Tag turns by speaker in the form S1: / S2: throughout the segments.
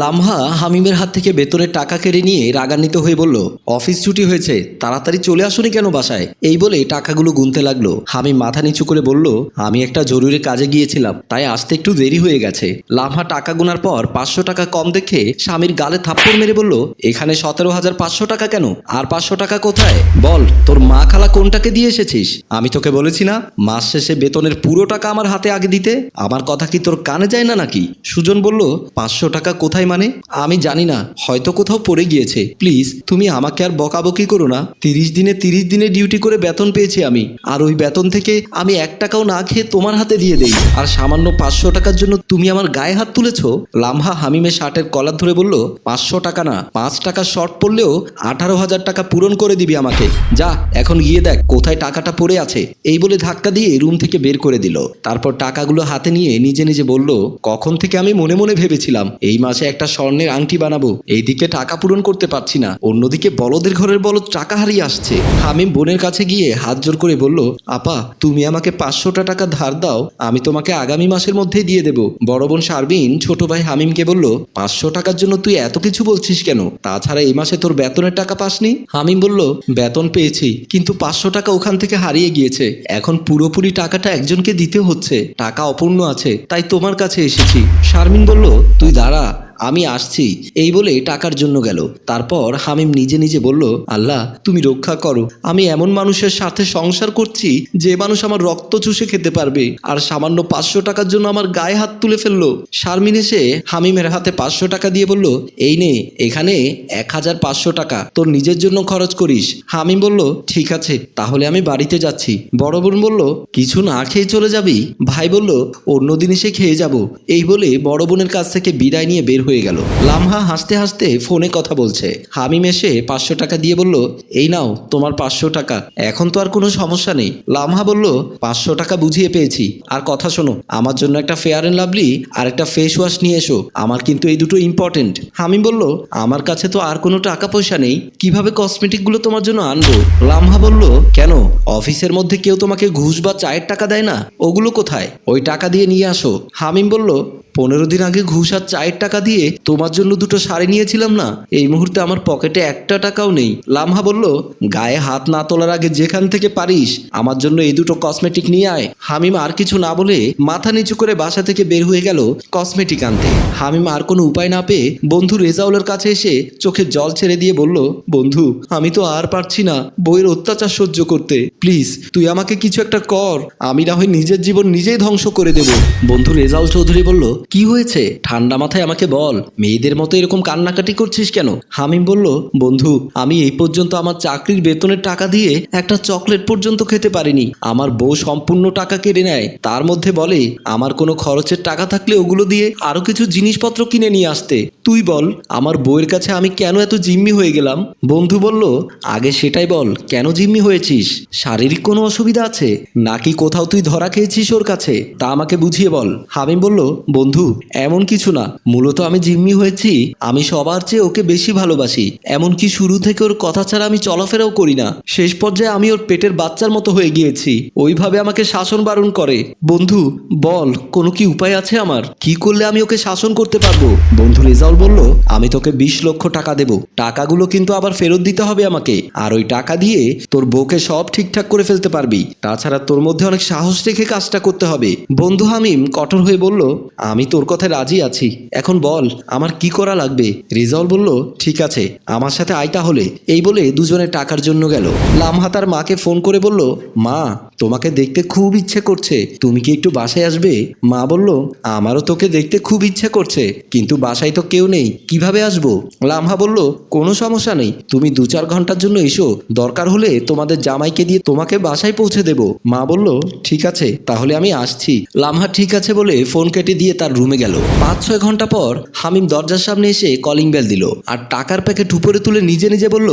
S1: লামহা হামিমের হাত থেকে বেতনের টাকা কেড়ে নিয়ে রাগান্বিত হয়ে বলল, অফিস ছুটি হয়েছে, তাড়াতাড়ি চলে আসুনি কেন বাসায়? এই বলে টাকাগুলো গুনতে লাগল। হামিম মাথা নিচু করে বলল, আমি একটা জরুরি কাজে গিয়েছিলাম, তাই আসতে একটু দেরি হয়ে গেছে। লামহা টাকা গোনার পর পাঁচশো টাকা কম দেখে স্বামীর গালে থাপ্পড় মেরে বলল, এখানে সতেরো হাজার পাঁচশো টাকা কেন? আর পাঁচশো টাকা কোথায়? বল, তোর মা খালা কোনটাকে দিয়ে এসেছিস? আমি তোকে বলেছি না, মাস শেষে বেতনের পুরো টাকা আমার হাতে আগে দিতে? আমার কথা কি তোর কানে যায় না নাকি? সুজন বলল, পাঁচশো টাকা কোথায় মানে? আমি জানি না, হয়তো কোথাও পড়ে গিয়েছে। প্লিজ, তুমি আমাকে আর বকাবকি করো না। তিরিশ দিনে তিরিশ দিনে ডিউটি করে বেতন পেয়েছি আমি। আর ওই বেতন থেকে আমি এক টাকাও না খেয়ে তোমার হাতে দিয়ে দেই। আর সামান্য পাঁচশো টাকার জন্য তুমি আমার গায়ে হাত তুলেছ? লামহা হামিমের শার্টের কলার ধরে বলল, পাঁচশো টাকা না, পাঁচ টাকা শর্ট পড়লেও আঠারো হাজার টাকা পূরণ করে দিবি আমাকে। যা, এখন গিয়ে দেখ, কোথায় টাকাটা পড়ে আছে। এই বলে ধাক্কা দিয়ে রুম থেকে বের করে দিল। তারপর টাকাগুলো হাতে নিয়ে নিজে নিজে বলল, কখন থেকে আমি মনে মনে ভেবেছিলাম, এই মাসে একটা স্বর্ণের আংটি বানাবো। এইদিকে টাকা পূরণ করতে পারছি না। অন্যদিকে বলদের ঘরের বলদ টাকা হারিয়ে আসছে। হামিম বোনের কাছে গিয়ে হাত জোর করে বলল, আপা, তুমি আমাকে পাঁচশোটা টাকা ধার দাও, আমি তোমাকে আগামী মাসের মধ্যেই দিয়ে দেবো। বড় বোন শারবিন ছোট ভাই হামিমকে বলল, পাঁচশো টাকার জন্য তুই এত কিছু বলছিস কেন? তাছাড়া এই মাসে তোর বেতনের টাকা পাসনি? হামিম বলল, বেতন পেয়েছি, কিন্তু পাঁচশো টাকা ওখান থেকে হারিয়ে গিয়েছে। এখন পুরোপুরি টাকাটা একজনকে দিতে হচ্ছে। টাকা অপূর্ণ আছে, তাই তোমার কাছে এসেছি। শারমিন বলল, তুই দাঁড়া আমি আসছি। এই বলে টাকার জন্য গেল। তারপর হামিম নিজে নিজে বলল, আল্লাহ, তুমি রক্ষা করো। আমি এমন মানুষের সাথে সংসার করছি যে মানুষ আমার রক্ত চুষে খেতে পারবে। আর সামান্য পাঁচশো টাকার জন্য আমার গায়ে হাত তুলে ফেলল। শারমিন এসে হামিমের হাতে পাঁচশো টাকা দিয়ে বলল, এই নে, এখানে এক হাজার পাঁচশো টাকা। তোর নিজের জন্য খরচ করিস। হামিম বলল, ঠিক আছে, তাহলে আমি বাড়িতে যাচ্ছি। বড় বোন বলল, কিছু না খেয়ে চলে যাবি? ভাই বলল অন্যদিন এসে খেয়ে যাব। এই বলে বড় বোনের কাছ থেকে বিদায় নিয়ে বের হয়ে গেল। লামহা হাসতে হাসতে ফোনে কথা বলছে। হামিম এসে পাঁচশো টাকা দিয়ে বলল, এই নাও, তোমার পাঁচশো টাকা। এখন তো আর কোনো সমস্যা নেই। লামহা বলল, পাঁচশো টাকা বুঝিয়ে পেয়েছি। আর কথা শোনো, আমার জন্য একটা ফেয়ার অ্যান্ড লাভলি আর একটা ফেস ওয়াশ নিয়ে এসো। আমার কিন্তু এই দুটো ইম্পর্টেন্ট হামিম বলল, আমার কাছে তো আর কোনো টাকা পয়সা নেই। কীভাবে কসমেটিকগুলো তোমার জন্য আনব? লামহা বলল, কেন? অফিসের মধ্যে কেউ তোমাকে ঘুষ বা চায়ের টাকা দেয় না? ওগুলো কোথায়? ওই টাকা দিয়ে নিয়ে আসো। হামিম বলল পনেরো দিন আগে ঘুষ আর চায়ের টাকা দিয়ে তোমার জন্য দুটো শাড়ি নিয়েছিলাম না? এই মুহূর্তে আমার পকেটে একটা টাকাও নেই। লামহা বলল, গায়ে হাত না তোলার আগে যেখান থেকে পারিস, আমার জন্য এই দুটো কসমেটিক নিয়ে আয়। হামিম আর কিছু না বলে মাথা নিচু করে বাসা থেকে বের হয়ে গেল কসমেটিক আনতে। হামিম আর কোনো উপায় না পেয়ে বন্ধু রেজাউলের কাছে এসে চোখে জল ছেড়ে দিয়ে বলল, বন্ধু, আমি তো আর পারছি না বইয়ের অত্যাচার সহ্য করতে। প্লিজ, তুই আমাকে কিছু একটা কর। আমি না হয় নিজের জীবন নিজেই ধ্বংস করে দেব। বন্ধু রেজাউল চৌধুরী বলল কি হয়েছে? ঠান্ডা মাথায় আমাকে বল। মেয়েদের মতো এরকম কান্নাকাটি করছিস কেন? হামিম বলল, বন্ধু, আমি এই পর্যন্ত আমার চাকরির বেতনের টাকা দিয়ে একটা চকলেট পর্যন্ত খেতে পারিনি। আমার বউ সম্পূর্ণ টাকা কেড়ে নেয়। তার মধ্যে বলে, আমার কোনো খরচের টাকা থাকলে ওগুলো দিয়ে আরও কিছু জিনিসপত্র কিনে নিয়ে আসতে। তুই বল, আমার বউয়ের কাছে আমি কেন এত জিম্মি হয়ে গেলাম? বন্ধু বলল, আগে সেটাই বল, কেন জিম্মি হয়েছিস? শারীরিক কোনো অসুবিধা আছে? নাকি কোথাও তুই ধরা খেয়েছিস ওর কাছে? তা আমাকে বুঝিয়ে বল। হামিম বলল, বন্ধু এমন কিছু না। মূলত আমি জিম্মি হয়েছি, আমি সবার চেয়ে ওকে বেশি ভালোবাসি। এমনকি শুরু থেকে ওর কথা ছাড়া আমি চলাফেরাও করি না। শেষ পর্যায়ে আমি ওর পেটের বাচ্চার মতো হয়ে গিয়েছি। ওইভাবে আমাকে শাসন বারণ করে। বন্ধু, বল, কোনো কি উপায় আছে আমার? কি করলে আমি ওকে শাসন করতে পারব? বন্ধু রেজাউল বলল, আমি তোকে বিশ লক্ষ টাকা দেব। টাকাগুলো কিন্তু আবার ফেরত দিতে হবে আমাকে। আর ওই টাকা দিয়ে তোর বউকে সব ঠিকঠাক করে ফেলতে পারবি। তাছাড়া তোর মধ্যে অনেক সাহস রেখে কাজটা করতে হবে। বন্ধু হামিম কঠোর হয়ে বলল, আমি তোর কথায় রাজি আছি। এখন বল, আমার কি করা লাগবে? রেজাউল বলল, ঠিক আছে, আমার সাথে আয় তাহলে। এই বলে দুজনে টাকার জন্য গেল। লামহাতার মাকে ফোন করে বলল, মা তোমাকে দেখতে খুব ইচ্ছে করছে। তুমি কি একটু বাসায় আসবে? মা বলল, আমারও তোকে দেখতে খুব ইচ্ছে করছে, কিন্তু বাসায় তো কেউ নেই, কীভাবে আসব? লামহা বলল, কোনো সমস্যা নেই, তুমি দু চার ঘণ্টার জন্য এসো, দরকার হলে তোমাদের জামাইকে দিয়ে তোমাকে বাসায় পৌঁছে দেব। মা বলল, ঠিক আছে, তাহলে আমি আসছি। লামহা ঠিক আছে বলে ফোন কেটে দিয়ে তার রুমে গেল। পাঁচ ছয় ঘণ্টা পর হামিম দরজার সামনে এসে কলিং বেল দিল, আর টাকার প্যাকেট উপরে তুলে নিজে নিজে বলল,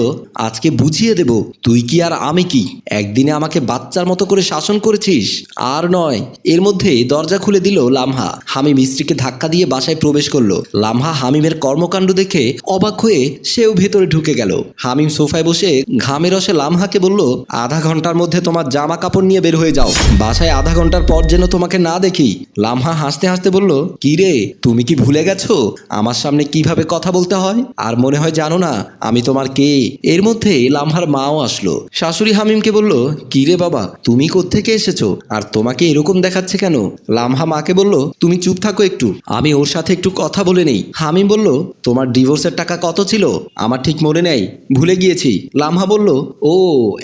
S1: আজকে বুঝিয়ে দেব, তুই কি আর আমি কি? একদিনে আমাকে বাচ্চার মতো করে শাসন করেছিস? আর নয়। এর মধ্যে দরজা খুলে দিল লামহা। হামিম স্ত্রীকে ধাক্কা দিয়ে বাসায় প্রবেশ করল। লামহা হামিমের কর্মকাণ্ড দেখে অবাক হয়ে সেও ভেতরে ঢুকে গেল। হামিম সোফায় বসে ঘামে রসে লামহাকে বলল, আধা ঘণ্টার মধ্যে তোমার জামা কাপড় নিয়ে বের হয়ে যাও। বাসায় আধা ঘণ্টার পর যেন তোমাকে না দেখি। লামহা হাসতে হাসতে বলল, কি রে, তুমি কি ভুলে গেছো? আমার সামনে কীভাবে কথা বলতে হয়? আর মনে হয় জানো না, আমি তোমার কে? এর মধ্যে লামহার মাও আসলো। শাশুড়ি হামিমকে বলল, কি রে বাবা, তুমি কোত্থেকে এসেছ? আর তোমাকে এরকম দেখাচ্ছে কেন? লামহা মাকে বলল, তুমি চুপ থাকো একটু। আমি ওর সাথে একটু কথা বলে নেই। হামিম বলল, তোমার ডিভোর্সের টাকা কত ছিল? আমার ঠিক মনে নেই। ভুলে গিয়েছি। লামহা বলল, ও,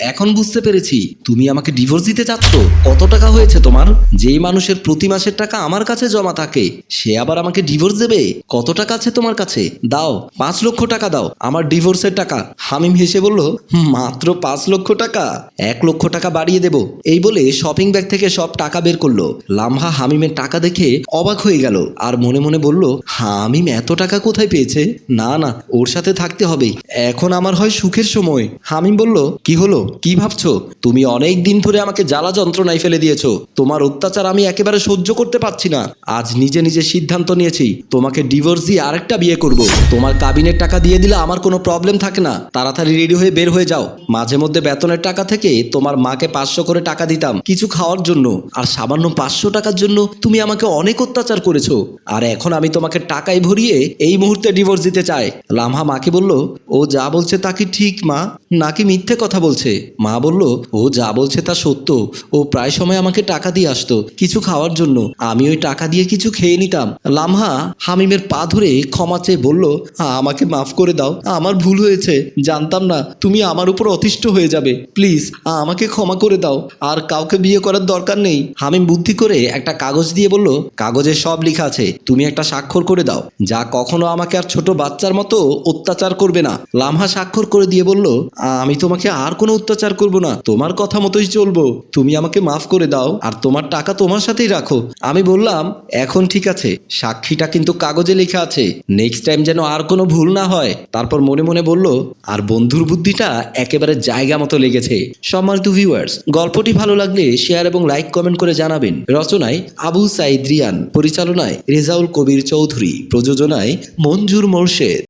S1: এখন বুঝতে পেরেছি। তুমি আমাকে ডিভোর্স দিতে চাচ্ছ? কত টাকা হয়েছে তোমার? যেই মানুষের প্রতি মাসের টাকা আমার কাছে জমা থাকে, সে আবার আমাকে ডিভোর্স দেবে? কত টাকা আছে তোমার কাছে? দাও, পাঁচ লক্ষ টাকা দাও, আমার ডিভোর্সের টাকা। হামিম হেসে বলল, মাত্র পাঁচ লক্ষ টাকা। এক লক্ষ টাকা বাড়িয়ে দেব। এই বলে শপিং ব্যাগ থেকে সব টাকা বের করল। লামহা হামিমের টাকা দেখে অবাক হয়ে গেল আর মনে মনে বলল, হামিম এত টাকা কোথায় পেয়েছে? না না, ওর সাথে থাকতে হবে। এখন আমার হয় সুখের সময়। হামিম বলল, কি হলো? কি ভাবছ? তুমি অনেক দিন ধরে আমাকে জ্বালা যন্ত্রণায় ফেলে দিয়েছ। তোমার অত্যাচার আমি একেবারে সহ্য করতে পারছি না। আজ নিজে নিজে সিদ্ধান্ত নিয়েছি, তোমাকে ডিভোর্স দিয়ে আরেকটা বিয়ে করব। তোমার কাবিনের টাকা দিয়ে দিলে আমার কোনো প্রবলেম থাকে না। তাড়াতাড়ি রেডি হয়ে বের হয়ে যাও। মাঝে মধ্যে বেতনের টাকা থেকে তোমার মাকে পাঁচশো করে টাকা দিতাম, কিছু খাওয়ার জন্য। আর সামান্য পাঁচশো টাকার জন্য তুমি আমাকে অনেক অত্যাচার করেছ। আর এখন আমি তোমাকে টাকায় ভরিয়ে এই মুহূর্তে ডিভোর্স দিতে চাই। লামহা মাকে বলল, ও যা বলছে তা কি ঠিক, মা? নাকি মিথ্যে কথা বলছে। মা বলল, ও যা বলছে তা সত্য। ও প্রায় সময় আমাকে টাকা দিয়ে আসতো, কিছু খাওয়ার জন্য। আমি ওই টাকা দিয়ে কিছু খেয়ে নিতাম। লামহা হামিমের পা ধরে ক্ষমা চেয়ে বলল আমাকে মাফ করে দাও। আমার ভুল হয়েছে। জানতাম না, তুমি আমার উপর অতিষ্ঠ হয়ে যাবে। প্লিজ আমাকে ক্ষমা করে দাও। আর কাউকে বিয়ে করার দরকার নেই। হামিম বুদ্ধি করে একটা কাগজ দিয়ে বলল, কাগজে সব লেখা আছে, তুমি একটা স্বাক্ষর করে দাও। যা কখনো আমাকে আর ছোট বাচ্চার মতো অত্যাচার করবে না। লামহা স্বাক্ষর করে দিয়ে বলল, আমি তোমাকে আর কোনো অত্যাচার করব না, তোমার কথা মতোই চলবো। তুমি আমাকে মাফ করে দাও, আর তোমার টাকা তোমার সাথেই রাখো। আমি বললাম, এখন ঠিক আছে, সাক্ষীটা কিন্তু কাগজে লেখা আছে। নেক্সট টাইম যেন আর কোনো ভুল না হয়। তারপর মনে মনে বলল, আর বন্ধুর বুদ্ধিটা একেবারে জায়গা মতো লেগেছে। সম্মানিত ভিউয়ার্স গল্পটি ভালো লাগলে শেয়ার এবং লাইক কমেন্ট করে জানাবেন। রচনায় আবু সাইদ রিয়ান, পরিচালনায় রেজাউল কবির চৌধুরী, প্রযোজনায় মঞ্জুর মোর্শেদ।